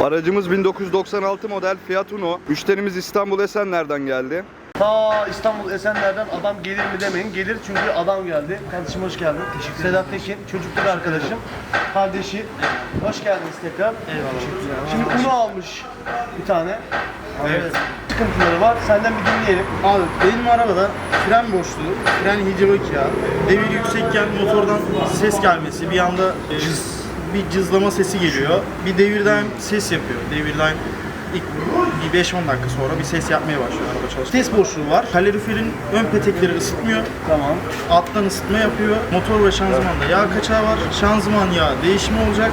Aracımız 1996 model Fiat Uno. Müşterimiz İstanbul Esenler'den geldi. Ta İstanbul Esenler'den adam gelir mi demeyin. Gelir çünkü adam geldi. Kardeşim hoş geldin. Teşekkür Sedat Tekin, çocukluk arkadaşım. Kardeşi. Hoş geldiniz tekrar. Eyvallah. Şimdi Uno almış bir tane. Evet. Sıkıntıları var. Senden bir dinleyelim. Abi benim arabada fren boşluğu, fren hidrolik yağı, devir yüksekken motordan ses gelmesi, bir anda cız, bir cızlama sesi geliyor. Bir devirden ses yapıyor. Devirden ilk bir 5-10 dakika sonra bir ses yapmaya başlıyor araba çalışırken. Ses boşluğu var. Kaloriferin ön petekleri ısıtmıyor. Tamam. Alttan ısıtma yapıyor. Motor ve şanzımanda yağ kaçağı var. Şanzıman yağı değişimi olacak.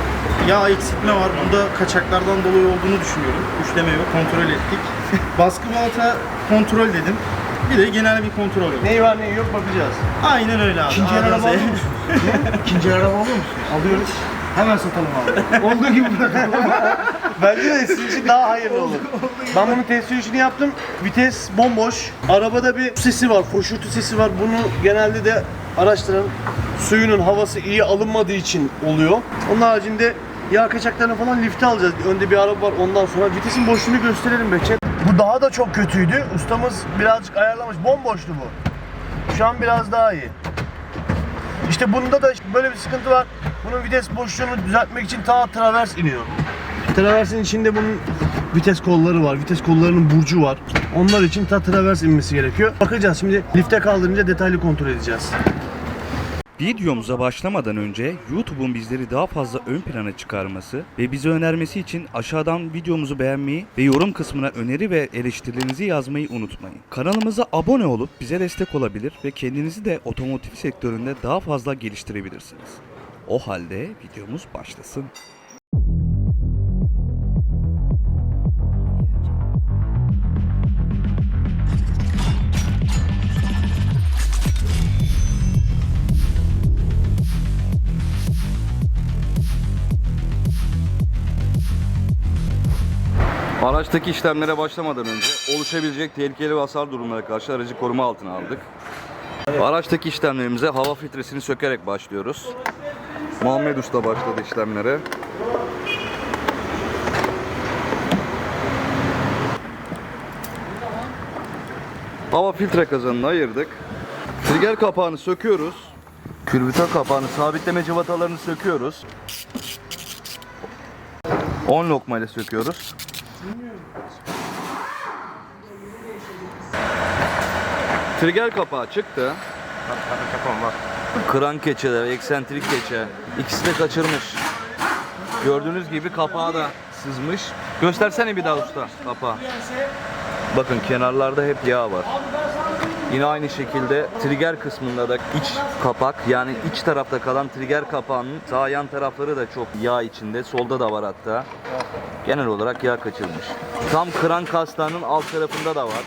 Yağ eksiltme var. Bunda kaçaklardan dolayı olduğunu düşünüyorum. Üçleme yok. Kontrol ettik. Baskı balata kontrol dedim. Bir de genel bir kontrol yok. Neyi var neyi yok bakacağız. Aynen öyle abi. İkinci el araba alıyor musun? İkinci el araba alıyor musun? Alıyoruz. Hemen satalım abi. Olduğu gibi bırakalım. Bence de sizin için daha hayırlı olur. Ben bunun test sürüşünü yaptım. Vites bomboş. Arabada bir sesi var, foşurtu sesi var. Bunu genelde de araçların suyunun havası iyi alınmadığı için oluyor. Onun haricinde yağ kaçaklarını falan lifte alacağız. Önde bir araba var ondan sonra. Vitesin boşluğunu gösterelim Behçet. Bu daha da çok kötüydü. Ustamız birazcık ayarlamış. Bomboştu bu. Şu an biraz daha iyi. İşte bunda da böyle bir sıkıntı var. Bunun vites boşluğunu düzeltmek için ta travers iniyor. Traversin içinde bunun vites kolları var. Vites kollarının burcu var. Onlar için ta travers inmesi gerekiyor. Bakacağız şimdi lifte kaldırınca detaylı kontrol edeceğiz. Videomuza başlamadan önce YouTube'un bizleri daha fazla ön plana çıkarması ve bize önermesi için aşağıdan videomuzu beğenmeyi ve yorum kısmına öneri ve eleştirilerinizi yazmayı unutmayın. Kanalımıza abone olup bize destek olabilir ve kendinizi de otomotiv sektöründe daha fazla geliştirebilirsiniz. O halde videomuz başlasın. Araçtaki işlemlere başlamadan önce oluşabilecek tehlikeli ve hasar durumlara karşı aracı koruma altına aldık. Araçtaki işlemlerimize hava filtresini sökerek başlıyoruz. Muhammed Usta başladı işlemlere. Hava filtre kazanını ayırdık. Trigger kapağını söküyoruz. Külbütör kapağını sabitleme cıvatalarını söküyoruz. 10 lokma ile söküyoruz. Trigger kapağı çıktı. Kran keçeler, eksentrik keçe. İkisi de kaçırmış. Gördüğünüz gibi kapağı da sızmış. Göstersene bir daha usta kapağı. Bakın kenarlarda hep yağ var. Yine aynı şekilde trigger kısmında da iç kapak yani iç tarafta kalan trigger kapağının sağ yan tarafları da çok yağ içinde. Solda da var hatta. Genel olarak yağ kaçırmış. Tam kran kastağının alt tarafında da var.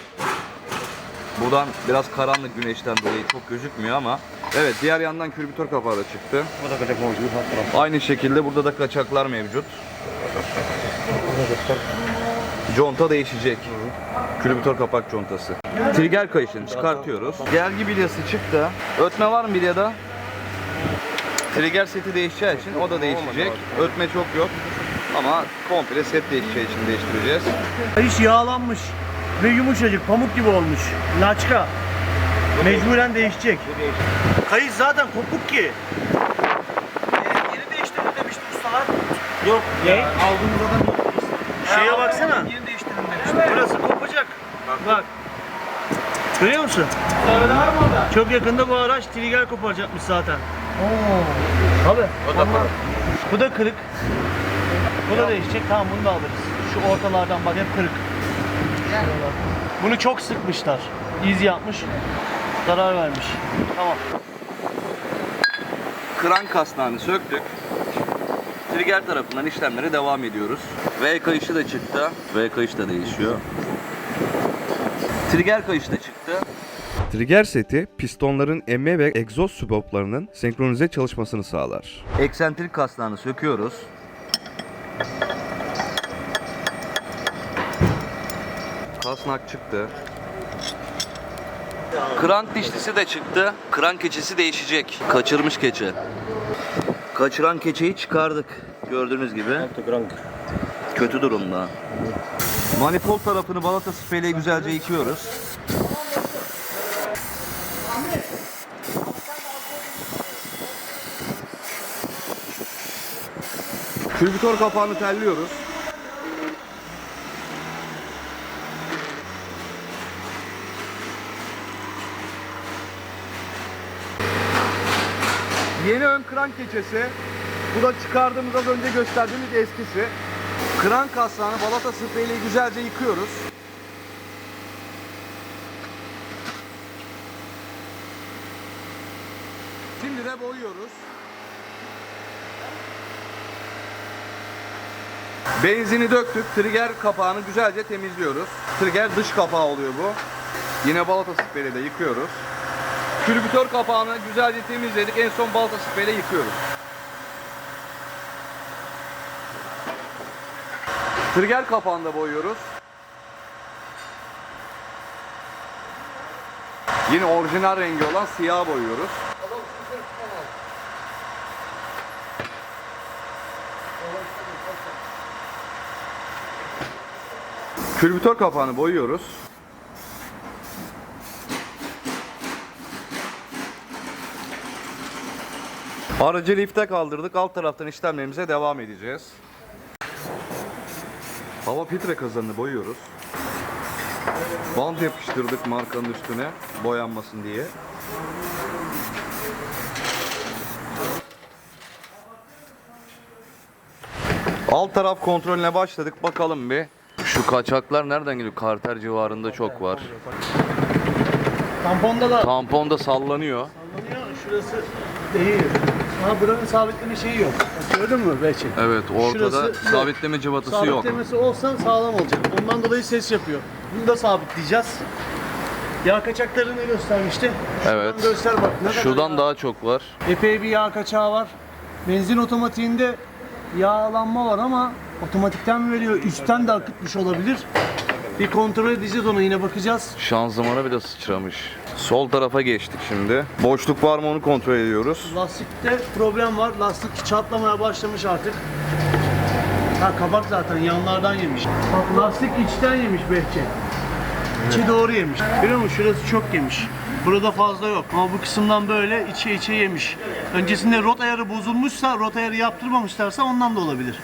Buradan biraz karanlık güneşten dolayı çok gözükmüyor ama evet diğer yandan külbütör kapağı da çıktı. Bu da kaçak mevcut. Aynı şekilde burada da kaçaklar mevcut. Conta değişecek. Külbütör kapak contası. Trigger kayışını çıkartıyoruz. Gergi bilyası çıktı. Ötme var mı bilyada? Trigger seti değişeceği için o da değişecek. Ötme çok yok. Ama komple set değişeceği için değiştireceğiz. Hiç yağlanmış ve yumuşacık pamuk gibi olmuş. Laçka. Mecburen değişecek. Kayış zaten kopuk ki. Yeni değiştirin demişti ustalar. Yok. Ne? Aldığımızda da Şeye baksana. Burası kopacak. Bak. Görüyor musun? Çok yakında bu araç trigger koparacakmış zaten. Tabii. O da Bu da kırık. Bu da değişecek. Tamam bunu da alırız. Şu ortalardan bak hep kırık. Bunu çok sıkmışlar. İz yapmış. Zarar vermiş. Tamam. Kran kasnağını söktük. Trigger tarafından işlemlere devam ediyoruz. V kayışı da çıktı. V kayış da değişiyor. Trigger kayışı da çıktı. Trigger seti pistonların emme ve egzoz suboplarının senkronize çalışmasını sağlar. Eksentrik kasnağını söküyoruz. Kasnak çıktı. Krank dişlisi de çıktı. Krank keçesi değişecek. Kaçırmış keçe. Kaçıran keçeyi çıkardık. Gördüğünüz gibi. Kötü durumda. Manifold tarafını balata spreyle güzelce yıkıyoruz. Külbütör kapağını telliyoruz. Yeni ön krank keçesi. Bu da çıkardığımız az önce gösterdiğimiz eskisi. Krank kaslarını balata spreyle güzelce yıkıyoruz. Şimdi de boyuyoruz. Benzini döktük. Trigger kapağını güzelce temizliyoruz. Trigger dış kapağı oluyor bu. Yine balata spreyle de yıkıyoruz. Külbütör kapağını güzelce temizledik. En son balata spreyle yıkıyoruz. Trigger kapağını da boyuyoruz. Yine orijinal rengi olan siyah boyuyoruz. Külbütör kapağını boyuyoruz. Aracı lifte kaldırdık. Alt taraftan işlemlerimize devam edeceğiz. Hava filtre kazanını boyuyoruz. Bant yapıştırdık markanın üstüne boyanmasın diye. Alt taraf kontrolüne başladık. Bakalım bir. Şu kaçaklar nereden geliyor? Karter civarında çok var. Tamponda da Tampon da sallanıyor. sallanıyor. Şurası değil. Ama buranın sabitleme şeyi yok. Bak Gördün mü Beçi? Evet ortada Şurası yok. sabitleme cıvatası yok. Sabitlemesi olsa sağlam olacak. Ondan dolayı ses yapıyor. Bunu da sabitleyeceğiz. Yağ kaçaklarını göstermişti. Şuradan Evet. Göster bak. Ne kadar Şuradan yağ- daha çok var. Epey bir yağ kaçağı var. Benzin otomatiğinde yağlanma var ama otomatikten mi veriyor? Üstten de akıtmış olabilir. Bir kontrol edeceğiz ona yine bakacağız. Şanzımana bir de sıçramış. Sol tarafa geçtik şimdi. Boşluk var mı onu kontrol ediyoruz. Lastikte problem var. Lastik çatlamaya başlamış artık. Ha kabak zaten yanlardan yemiş. Bak lastik içten yemiş Behçe. İçi doğru yemiş. Biliyor musun şurası çok yemiş. Burada fazla yok. Ama bu kısımdan böyle içe içe yemiş. Öncesinde rot ayarı bozulmuşsa, rot ayarı yaptırmamışlarsa ondan da olabilir.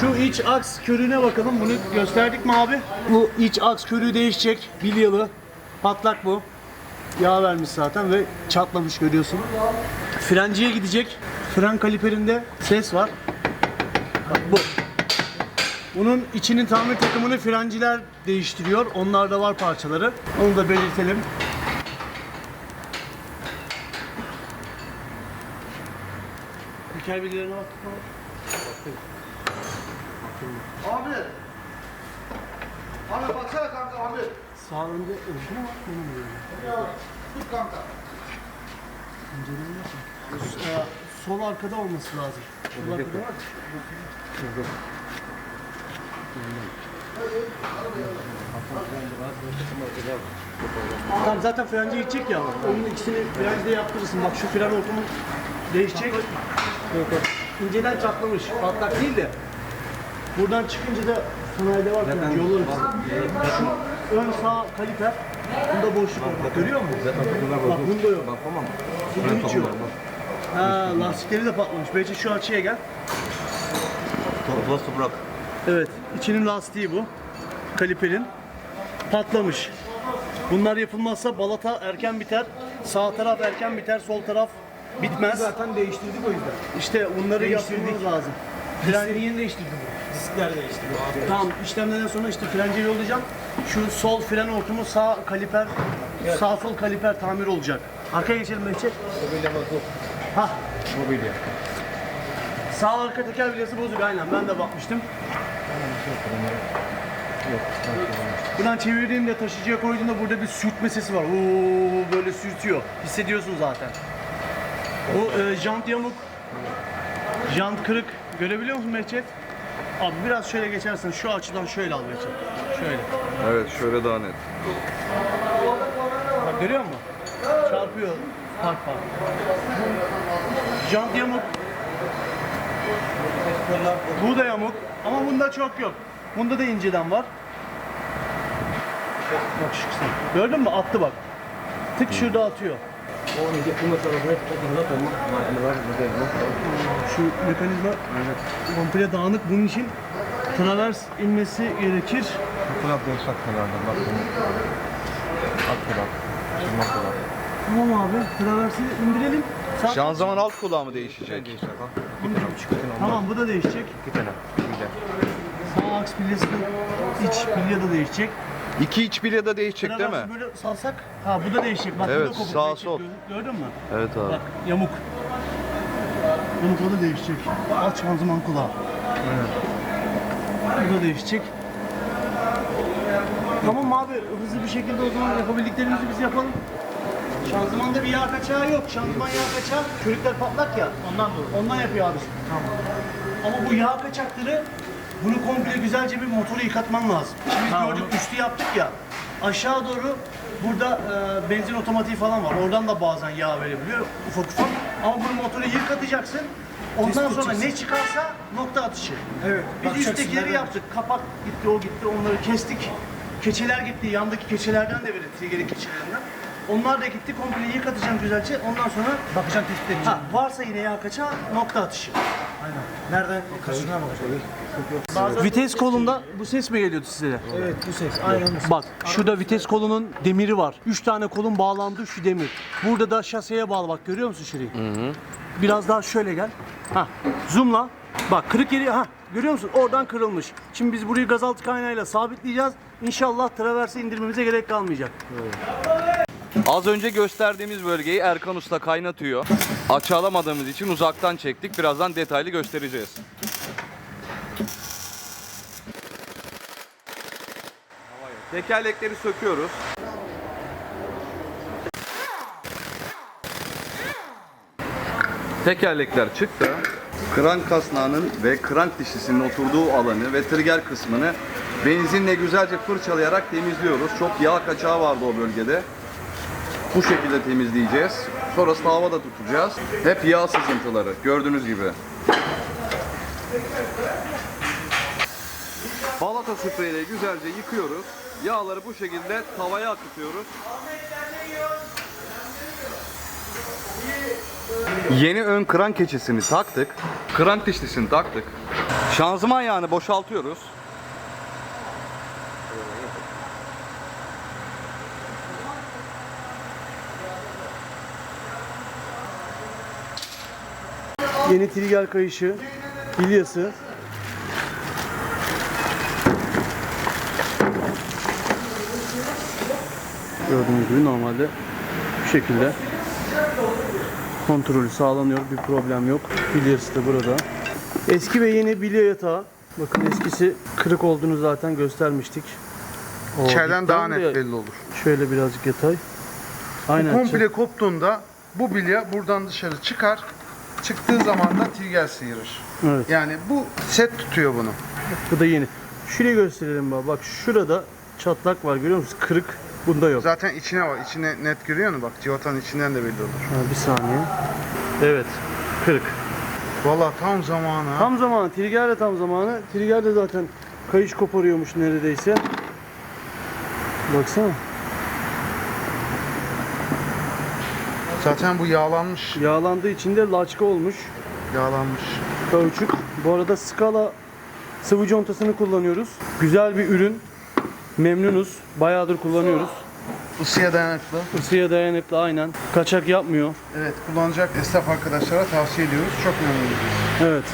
Şu iç aks körüğüne bakalım. Bunu gösterdik mi abi? Bu iç aks körüğü değişecek. Bilyalı. Patlak bu. Yağ vermiş zaten ve çatlamış görüyorsun. Frenciye gidecek. Fren kaliperinde ses var. Bak bu. Bunun içinin tamir takımını frenciler değiştiriyor. Onlarda var parçaları. Onu da belirtelim. Teker bilgilerine baktık mı? Abi. Abi baksana kanka abi. Sağ önde ölçü mü var? Onu mu görüyorum? Tut kanka. Ee, sol arkada olması lazım. Sol arkada var. Tamam zaten frenci gidecek ya. Onun ikisini frencide yaptırırsın. Bak şu fren ortamı değişecek. İnceden çatlamış. Patlak değil de. Buradan çıkınca da sanayide var. Yolları Şu ön sağ kaliper. Bunda boşluk var. Bak, görüyor musun? Bak bunda yok. Bak tamam. Bunda hiç yok. Ha, lastikleri de patlamış. Belki şu açıya gel. Toplası bırak. Evet, içinin lastiği bu. Kaliperin. Patlamış. Bunlar yapılmazsa balata erken biter. Sağ taraf erken biter, sol taraf bitmez. Zaten değiştirdik o yüzden. İşte bunları yaptırmamız lazım. Frenleri yeni değiştirdim. Diskler değişti. Tamam, işlemlerden sonra işte frenci yollayacağım. Şu sol fren hortumu sağ kaliper, sağ sol kaliper tamir olacak. Arkaya geçelim Mehmet. Mobilya bozuk. Ha. Mobilya. Sağ arka teker bilyası bozuk aynen ben de bakmıştım. Buradan çevirdiğimde taşıcıya koyduğumda burada bir sürtme sesi var. Oo böyle sürtüyor. Hissediyorsun zaten. Bu e, jant yamuk. Jant kırık. Görebiliyor musun Mehmet? Abi biraz şöyle geçersen şu açıdan şöyle al Mehmet. Şöyle. Evet şöyle daha net. Bak görüyor musun? Çarpıyor. Park park. Jant yamuk. Bu da yamuk ama bunda çok yok. Bunda da inceden var. Bak şu kısım. Gördün mü? Attı bak. Tık şurada atıyor. Şu mekanizma komple dağınık. Bunun için travers inmesi gerekir. Destek kenarda bak bunu. Alt kulak. Şırmak kulak. Tamam abi. Traversi indirelim. Sağ- Şanzıman alt kulağı mı değişecek? Değişecek ha. Bir bir tane ondan. Tamam bu da değişecek. İki tane. Sağ aks bilyası iç bilya da değişecek. İki iç bilye de değişecek değil mi? Böyle salsak. Ha bu da değişecek. Bak Evet, bu da kopuk. sağ, değişecek. sol. Gördün- Gördün mü? Evet abi. Bak yamuk. Yamuk o da değişecek. Alt şanzıman kulağı. Bu da değişecek. Tamam abi hızlı bir şekilde o zaman yapabildiklerimizi biz yapalım. Şanzımanda bir yağ kaçağı yok. Şanzıman yağ kaçağı körükler patlak ya. Ondan dolayı. Ondan yapıyor abi. Tamam. Ama bu yağ kaçakları bunu komple güzelce bir motoru yıkatman lazım. Şimdi biz gördük üstü yaptık ya. Aşağı doğru burada e, benzin otomatiği falan var. Oradan da bazen yağ verebiliyor ufak ufak. Ama bunu motoru yıkatacaksın. Ondan sonra ne çıkarsa nokta atışı. Evet. Biz üsttekileri yaptık. Kapak gitti, o gitti. Onları kestik. Keçeler gitti. Yandaki keçelerden de verin. Trigger'in keçelerinden. Onlar da gitti. Komple yıkatacağım güzelce. Ondan sonra Bakacağım tespit edeceğim. ha, varsa yine yağ kaçağı nokta atışı. Nereden? Kaçına bak. Vites kolunda bu ses mi geliyordu size? Evet bu ses. Aynen bu Bak şurada vites kolunun demiri var. Üç tane kolun bağlandığı şu demir. Burada da şaseye bağlı bak görüyor musun şurayı? Biraz daha şöyle gel. Ha zoomla. Bak kırık yeri ha görüyor musun? Oradan kırılmış. Şimdi biz burayı gazaltı kaynağıyla sabitleyeceğiz. İnşallah traverse indirmemize gerek kalmayacak. Az önce gösterdiğimiz bölgeyi Erkan Usta kaynatıyor. Açılamadığımız için uzaktan çektik. Birazdan detaylı göstereceğiz. Tekerlekleri söküyoruz. Tekerlekler çıktı. Krank kasnağının ve krank dişlisinin oturduğu alanı ve trigger kısmını benzinle güzelce fırçalayarak temizliyoruz. Çok yağ kaçağı vardı o bölgede. Bu şekilde temizleyeceğiz. Sonrasında havada tutacağız. Hep yağ sızıntıları gördüğünüz gibi. Balata spreyle güzelce yıkıyoruz. Yağları bu şekilde tavaya akıtıyoruz. Yeni ön krank keçesini taktık. Krank dişlisini taktık. Şanzıman yağını boşaltıyoruz. Yeni trigger kayışı, bilyası. Gördüğünüz gibi normalde bu şekilde kontrolü sağlanıyor. Bir problem yok. Bilyası da burada. Eski ve yeni bilye yatağı. Bakın eskisi kırık olduğunu zaten göstermiştik. O İçeriden daha net belli olur. Şöyle birazcık yatay. Aynen. Komple koptuğunda bu bilye buradan dışarı çıkar. Çıktığı zaman da trigger sıyırır. Evet. Yani bu set tutuyor bunu. Bu da yeni. Şurayı gösterelim bak. Bak şurada çatlak var görüyor musun? Kırık. Bunda yok. Zaten içine var. İçine net görüyor musun? Bak civatanın içinden de belli olur. Ha, bir saniye. Evet. Kırık. Vallahi tam zamanı. ha. Tam zamanı. Trigger de tam zamanı. Trigger de zaten kayış koparıyormuş neredeyse. Baksana. Zaten bu yağlanmış. Yağlandığı için de laçka olmuş. Yağlanmış. Kauçuk. Bu arada Scala sıvı contasını kullanıyoruz. Güzel bir ürün. Memnunuz. Bayağıdır kullanıyoruz. Isıya dayanıklı. Isıya dayanıklı aynen. Kaçak yapmıyor. Evet kullanacak esnaf arkadaşlara tavsiye ediyoruz. Çok memnunuz. Evet.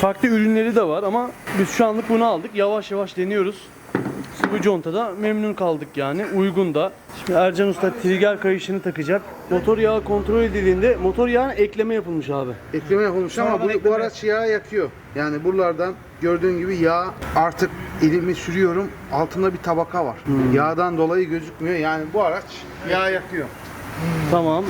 Farklı ürünleri de var ama biz şu anlık bunu aldık. Yavaş yavaş deniyoruz. Sıvı contada memnun kaldık yani. Uygun da. Şimdi Ercan Usta trigger kayışını takacak. Motor yağı kontrol edildiğinde motor yağına ekleme yapılmış abi. Ekleme yapılmış ama bu, bu araç yağ yakıyor. Yani buralardan gördüğün gibi yağ artık elimi sürüyorum. Altında bir tabaka var. Yağdan dolayı gözükmüyor. Yani bu araç yağ yakıyor. Tamam.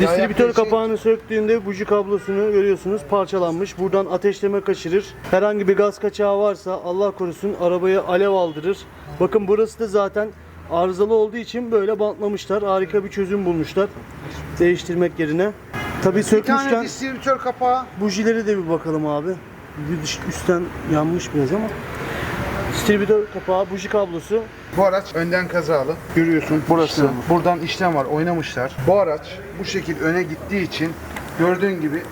Distribütör kapağını söktüğünde buji kablosunu görüyorsunuz parçalanmış. Buradan ateşleme kaçırır. Herhangi bir gaz kaçağı varsa Allah korusun arabaya alev aldırır. Bakın burası da zaten arızalı olduğu için böyle bantlamışlar. Harika bir çözüm bulmuşlar. Değiştirmek yerine. Tabii Bir tane sökmüşken distribütör kapağı. bujileri de bir bakalım abi. Üstten yanmış biraz ama. Distribütör kapağı, buji kablosu. Bu araç önden kazalı. Görüyorsun burası. İşlem. Buradan işlem var. Oynamışlar. Bu araç bu şekil öne gittiği için gördüğün gibi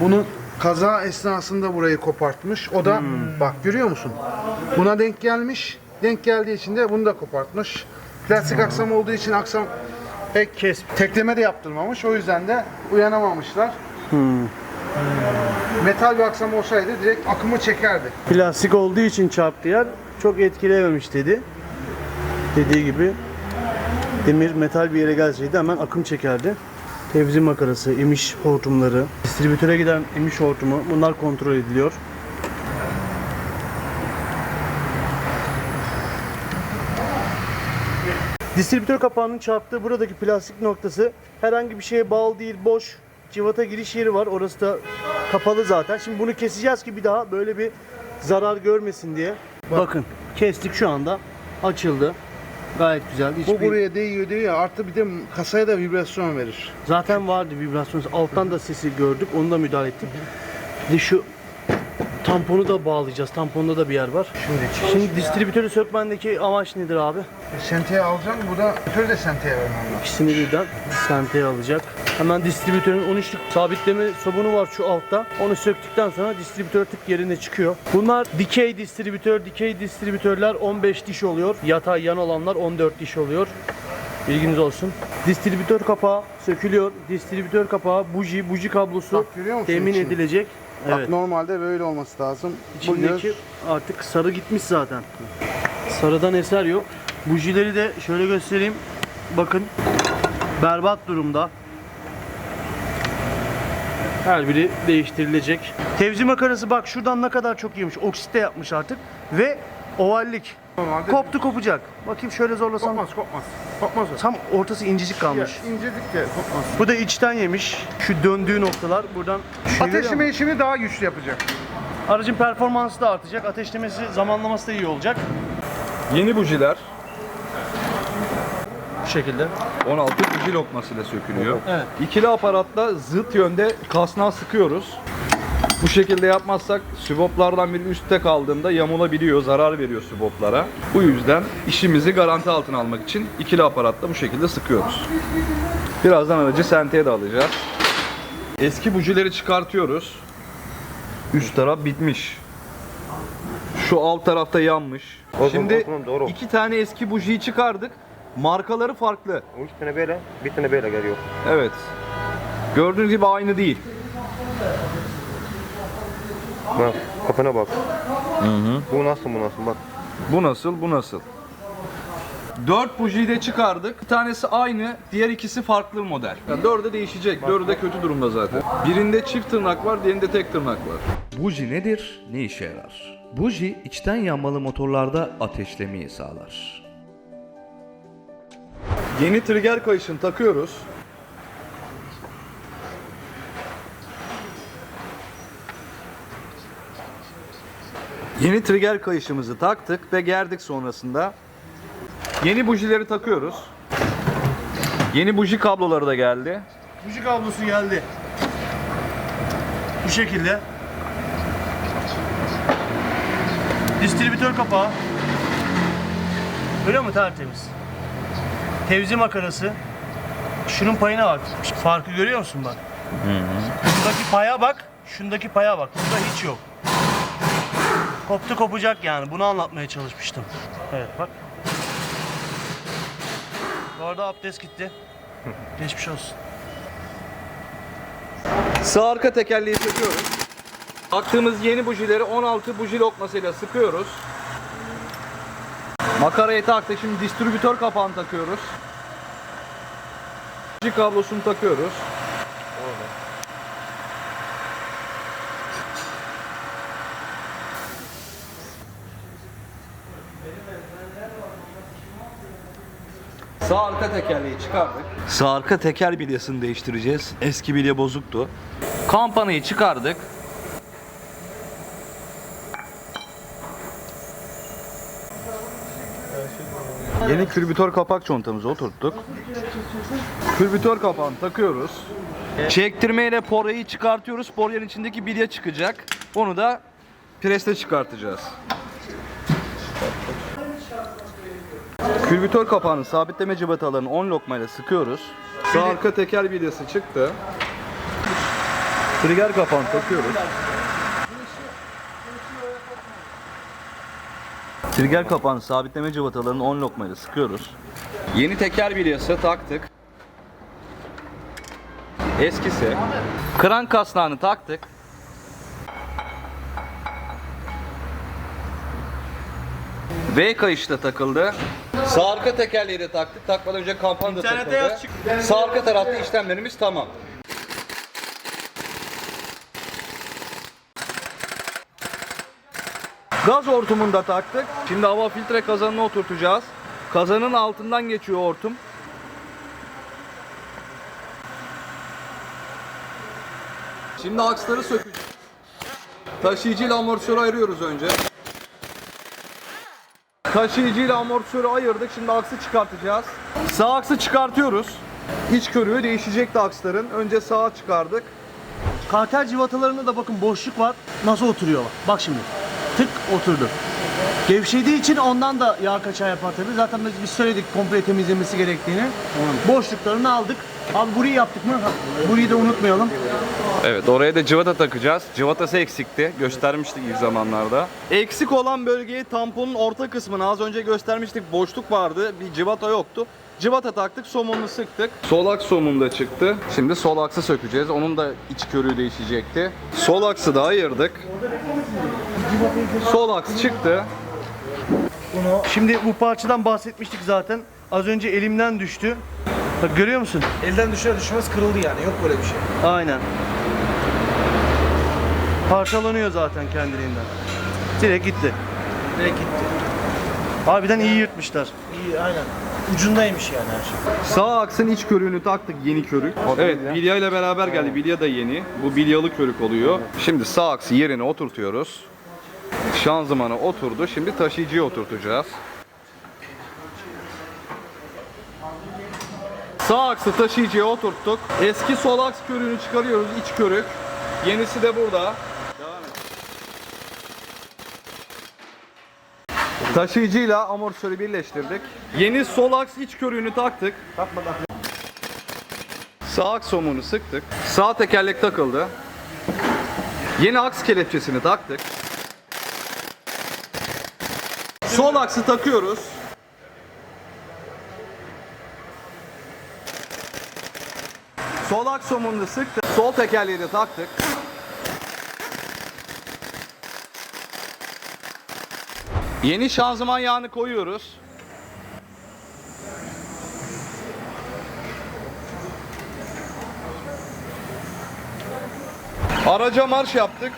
bunu kaza esnasında burayı kopartmış. O da bak görüyor musun? Buna denk gelmiş. Denk geldiği için de bunu da kopartmış. Plastik aksam olduğu için aksam pek Kes. tekleme de yaptırmamış. O yüzden de uyanamamışlar. Metal bir aksam olsaydı direkt akımı çekerdi. Plastik olduğu için çarptı yer çok etkilememiş dedi. Dediği gibi demir metal bir yere gelseydi hemen akım çekerdi. Tevzi makarası, emiş hortumları, distribütöre giden emiş hortumu bunlar kontrol ediliyor. Distribütör kapağının çarptığı buradaki plastik noktası herhangi bir şeye bağlı değil, boş. Civata giriş yeri var. Orası da kapalı zaten. Şimdi bunu keseceğiz ki bir daha böyle bir zarar görmesin diye. Bakın kestik şu anda. Açıldı. Gayet güzel. Bu Hiçbir... buraya değiyor değiyor. Artı bir de kasaya da vibrasyon verir. Zaten vardı vibrasyon. Alttan da sesi gördük. Onu da müdahale ettik. Bir de şu tamponu da bağlayacağız. Tamponda da bir yer var. Şimdi, Şimdi distribütörü sökmendeki amaç nedir abi? Senteye alacağım. Bu da ötürü de senteye vermem lazım. İkisini birden senteye alacak. Hemen distribütörün 13'lük sabitleme sobunu var şu altta. Onu söktükten sonra distribütör tık yerine çıkıyor. Bunlar dikey distribütör, dikey distribütörler 15 diş oluyor. Yatay yan olanlar 14 diş oluyor. Bilginiz olsun. Distribütör kapağı sökülüyor. Distribütör kapağı, buji, buji kablosu Bak görüyor musun temin içini? edilecek. Bak Evet. normalde böyle olması lazım. Bu İçindeki göz artık sarı gitmiş zaten. Sarıdan eser yok. Bujileri de şöyle göstereyim. Bakın. Berbat durumda. Her biri değiştirilecek. Tevzi makarası bak şuradan ne kadar çok yemiş. Oksite yapmış artık. Ve ovallik. normalde Koptu kopacak. Bakayım şöyle zorlasam. kopmaz kopmaz. Kopmaz o. Tam ortası incecik kalmış. İncedik de kopmaz. Bu da içten yemiş. Şu döndüğü noktalar buradan? Ateşleme işini daha güçlü yapacak. Aracın performansı da artacak. Ateşlemesi, zamanlaması da iyi olacak. Yeni bujiler Bu şekilde. 16 buji lokmasıyla sökülüyor. Evet. İkili aparatla zıt yönde kasnağı sıkıyoruz. Bu şekilde yapmazsak süboplardan biri üstte kaldığında yamulabiliyor, zarar veriyor süboplara. Bu yüzden işimizi garanti altına almak için ikili aparatla bu şekilde sıkıyoruz. Birazdan aracı senteye de alacağız. Eski bujileri çıkartıyoruz. Üst taraf bitmiş. Şu alt tarafta yanmış. Şimdi iki tane eski bujiyi çıkardık. Markaları farklı. Üç tane böyle, bir tane böyle geliyor. Evet. Gördüğünüz gibi aynı değil. Bak, kafana bak. Bu nasıl, bu nasıl bak. Bu nasıl, bu nasıl? 4 bujiyi de çıkardık. Bir tanesi aynı, diğer ikisi farklı model. Yani dördü de değişecek. Dördü de kötü durumda zaten. Birinde çift tırnak var, diğerinde tek tırnak var. Buji nedir? Ne işe yarar? Buji içten yanmalı motorlarda ateşlemeyi sağlar. Yeni trigger kayışını takıyoruz. Yeni trigger kayışımızı taktık ve gerdik sonrasında. Yeni bujileri takıyoruz. Yeni buji kabloları da geldi. Buji kablosu geldi. Bu şekilde. Distribütör kapağı. Görüyor musun tertemiz? Tevzi makarası. Şunun payına bak. Farkı görüyor musun bak? Şundaki paya bak. Şundaki paya bak. Burada hiç yok. Koptu kopacak yani. Bunu anlatmaya çalışmıştım. Evet bak. Bu arada abdest gitti. Geçmiş olsun. Sağ arka tekerleği söküyoruz. Taktığımız yeni bujileri 16 buji lokmasıyla sıkıyoruz. Makarayı taktık. Şimdi distribütör kapağını takıyoruz. Kablosunu takıyoruz. Sağ arka tekerleği çıkardık. Sağ arka teker bilyasını değiştireceğiz. Eski bilye bozuktu. Kampanayı çıkardık. Yeni külbütör kapak çontamızı oturttuk. Külbütör kapağını takıyoruz. Çektirmeyle poryayı çıkartıyoruz. Poryanın içindeki bilye çıkacak. Onu da presle çıkartacağız. Külbütör kapağının sabitleme cıvatalarını 10 lokmayla sıkıyoruz. Sağ arka teker bilyası çıktı. Trigger kapağını takıyoruz. Trigger kapağının sabitleme cıvatalarını 10 lokmayla sıkıyoruz. Yeni teker bilyası taktık. Eskisi. Kran kasnağını taktık. V kayış da takıldı. Sağ arka tekerleği de taktık. Takmadan önce kampan da takıldı. Sağ arka tarafta işlemlerimiz tamam. Gaz hortumunu da taktık. Şimdi hava filtre kazanını oturtacağız. Kazanın altından geçiyor hortum. Şimdi aksları sökeceğiz. Taşıyıcı ile amortisörü ayırıyoruz önce. Taşıyıcı ile amortisörü ayırdık. Şimdi aksı çıkartacağız. Sağ aksı çıkartıyoruz. İç körüğü değişecekti aksların. Önce sağa çıkardık. Karter civatalarında da bakın boşluk var. Nasıl oturuyor? Bak şimdi. Tık oturdu. Gevşediği için ondan da yağ kaçağı yapar tabii. Zaten biz, biz söyledik komple temizlemesi gerektiğini. Boşluklarını aldık. Abi burayı yaptık mı? Ha, Burayı da unutmayalım. Evet oraya da cıvata takacağız. Cıvatası eksikti. Göstermiştik ilk zamanlarda. Eksik olan bölgeyi tamponun orta kısmına az önce göstermiştik. Boşluk vardı. Bir cıvata yoktu. Cıvata taktık, somununu sıktık. Sol aks somun da çıktı. Şimdi sol aksı sökeceğiz. Onun da iç körüğü değişecekti. Sol aksı da ayırdık. Sol aks çıktı. Şimdi bu parçadan bahsetmiştik zaten. Az önce elimden düştü. Bak görüyor musun? Elden düşer düşmez kırıldı yani. Yok böyle bir şey. Aynen. Parçalanıyor zaten kendiliğinden. Direkt gitti. Direkt gitti. Harbiden iyi yırtmışlar. İyi aynen. Ucundaymış yani her şey. Sağ aksın iç körüğünü taktık yeni körük. Evet bilya ile beraber geldi. Bilya da yeni. Bu bilyalı körük oluyor. Şimdi sağ aksı yerine oturtuyoruz. Şanzımanı oturdu. Şimdi taşıyıcıyı oturtacağız. Sağ aksı taşıyıcıya oturttuk. Eski sol aks körüğünü çıkarıyoruz. iç körük. Yenisi de burada. Devam et. Taşıyıcıyla amortisörü birleştirdik. Yeni sol aks iç körüğünü taktık. Sağ aks somunu sıktık. Sağ tekerlek takıldı. Yeni aks kelepçesini taktık. Sol aksı takıyoruz. Sol aks somununu sıktık. Sol tekerleği de taktık. Yeni şanzıman yağını koyuyoruz. Araca marş yaptık.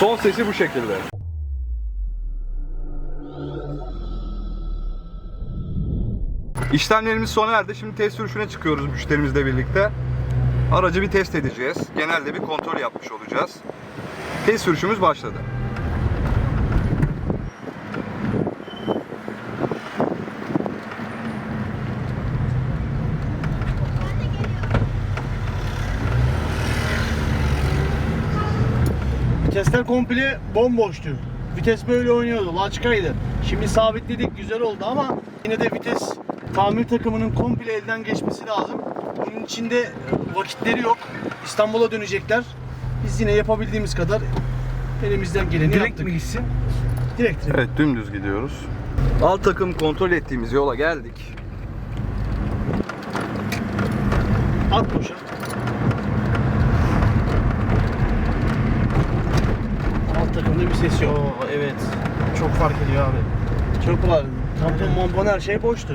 Son sesi bu şekilde. İşlemlerimiz sona erdi. Şimdi test sürüşüne çıkıyoruz müşterimizle birlikte. Aracı bir test edeceğiz. Genelde bir kontrol yapmış olacağız. Test sürüşümüz başladı. Vitesler komple bomboştu. Vites böyle oynuyordu, laçkaydı. Şimdi sabitledik, güzel oldu ama yine de vites tamir takımının komple elden geçmesi lazım. Bunun içinde vakitleri yok. İstanbul'a dönecekler. Biz yine yapabildiğimiz kadar elimizden geleni Direkt yaptık. mi gitsin? Direkt. direkt. Evet dümdüz gidiyoruz. Alt takım kontrol ettiğimiz yola geldik. At boşa. Alt takımda bir ses yok. Oo, evet. Çok fark ediyor abi. Çok var. Tampon mampon her şey boştu.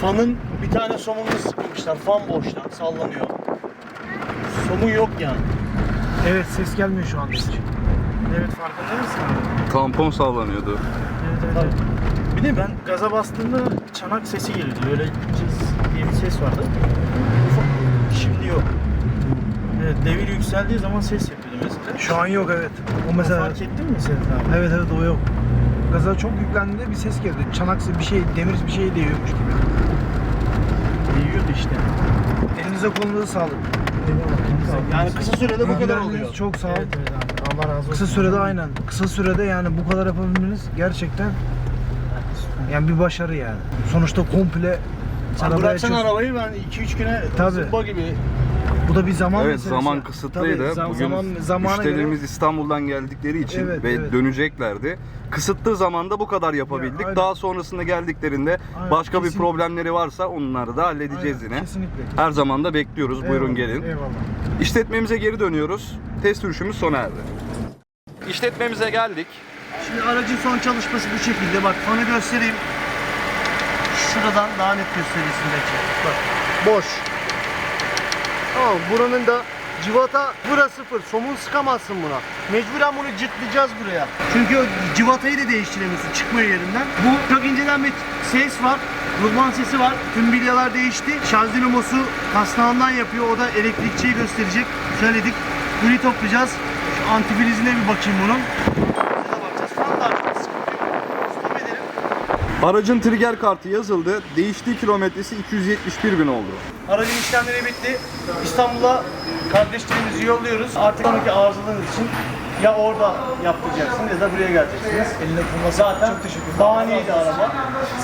Fanın bir tane somununu sıkmışlar. Fan boşta sallanıyor. Somun yok yani. Evet ses gelmiyor şu anda hiç. Evet farkında mısın abi? Tampon sallanıyordu. Evet evet. evet. Bir de ben gaza bastığımda çanak sesi geliyordu. Böyle cız diye bir ses vardı. Ufak- Şimdi yok. Evet, devir yükseldiği zaman ses yapıyordu mesela? Şu an yok evet. O mesela Fark ettin mi Sedat abi? evet evet o yok. Gaza çok yüklendiğinde bir ses geldi. Çanaksı bir şey, demir bir şey değiyormuş gibi. Değiyordu işte. Elinize kolunuza sağlık. Yani kısa sürede bu kadar oluyor. Çok sağ ol. Evet, evet abi. Allah razı olsun. Kısa sürede aynen. Kısa sürede yani bu kadar yapabilmeniz gerçekten yani bir başarı yani. Sonuçta komple Sen arabaya bıraksan çöz- arabayı ben 2-3 güne Tabii. zımba gibi Bu da bir zaman Evet meselesi. zaman kısıtlıydı. Tabii, zam- Bugün zaman, zamana müşterilerimiz göre İstanbul'dan geldikleri için Evet, ve evet. döneceklerdi. Kısıtlı zamanda bu kadar yapabildik. Ya, aynen. Daha sonrasında geldiklerinde Aynen, başka bir kesin- problemleri varsa onları da halledeceğiz Aynen, yine. Kesinlikle. Her zaman da bekliyoruz. Buyurun Eyvallah, gelin. Eyvallah. İşletmemize geri dönüyoruz. Test sürüşümüz sona erdi. İşletmemize geldik. Şimdi aracın son çalışması bu şekilde. Bak fanı göstereyim. Şuradan daha net gösterilsin belki. Bak boş. Tamam buranın da civata bura sıfır. Somun sıkamazsın buna. Mecburen bunu cırtlayacağız buraya. Çünkü o civatayı da değiştiremiyorsun. Çıkmıyor yerinden. Bu çok inceden bir ses var. Rulman sesi var. Tüm bilyalar değişti. Şarj dinamosu kasnağından yapıyor. O da elektrikçiyi gösterecek. Söyledik. Bunu toplayacağız. Şu antifrizine bir bakayım bunun. Şuna bakacağız. Fan da açtık. Sıkıntı yok. Stop edelim. Aracın trigger kartı yazıldı. Değiştiği kilometresi 271 bin oldu. Aracın işlemleri bitti. İstanbul'a kardeşlerimizi yolluyoruz. Artık arızalarınız için ya orada yaptıracaksınız ya da buraya geleceksiniz. Eline koluna Zaten çok teşekkür ederim. bahaneydi araba.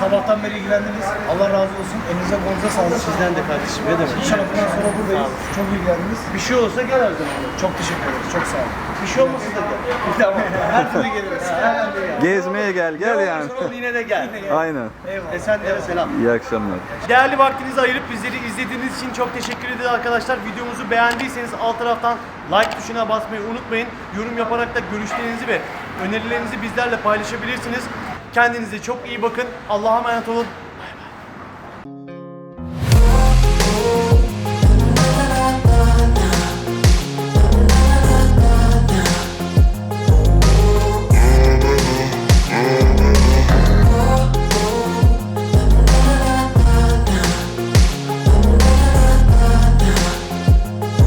Sabahtan beri ilgilendiniz. Allah razı olsun. Elinize kolunuza sağlık. Sizden de kardeşim ne demek. İnşallah bundan sonra buradayız. Çok ilgilendiniz. Bir şey olursa gel her zaman. Çok teşekkür ederiz. Çok sağ olun. Bir şey olmasın da gel. Tamam. Her türlü geliriz. Her türlü geliriz. Gezmeye gel gel yani. Sonra yine de gel. Aynen. Esenlere selam. İyi akşamlar. Değerli vaktinizi ayırıp bizleri izlediğiniz için çok teşekkür ederiz arkadaşlar. Videomuzu beğendiyseniz alt taraftan like tuşuna basmayı unutmayın. Yorum yaparak da görüşlerinizi ve önerilerinizi bizlerle paylaşabilirsiniz. Kendinize çok iyi bakın. Allah'a emanet olun.